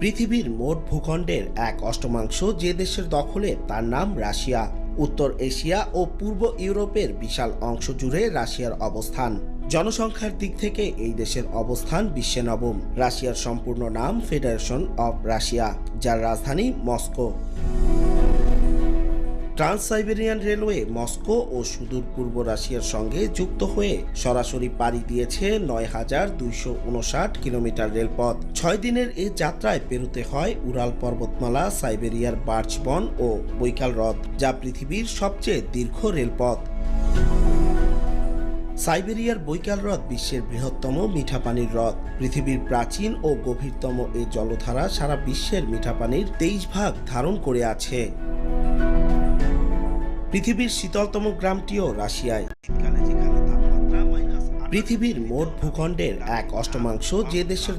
পৃথিবীর মোট ভূখণ্ডের এক অষ্টমাংশ যে দেশের দখলে তার নাম রাশিয়া। উত্তর এশিয়া ও পূর্ব ইউরোপের বিশাল অংশ জুড়ে রাশিয়ার অবস্থান। জনসংখ্যার দিক থেকে এই দেশের অবস্থান বিশ্বে নবম। রাশিয়ার সম্পূর্ণ নাম ফেডারেশন অব রাশিয়া যার রাজধানী Moscow. Trans Siberian railway Moscow ও সুদূর পূর্ব রাশিয়ার সঙ্গে যুক্ত হয়ে সরাসরি পাড়ি দিয়েছে নয় হাজার দুইশো উনষাট কিলোমিটার রেলপথ। ছয় দিনের এই যাত্রায় পেরোতে হয় উরাল পর্বতমালা, সাইবেরিয়ার বার্চ বন ও বৈকাল হ্রদ, যা পৃথিবীর সবচেয়ে দীর্ঘ রেলপথ। সাইবেরিয়ার বৈকাল হ্রদ বিশ্বের বৃহত্তম মিঠা পানির হ্রদ। পৃথিবীর প্রাচীন ও গভীরতম এই জলধারা সারা বিশ্বের মিঠা পানির তেইশ ভাগ ধারণ করে আছে। পৃথিবীর শীতলতম গ্রামটিও রাশিয়ায়। পৃথিবীর মোট ভূখণ্ডের এক অষ্টমাংশ যে দেশের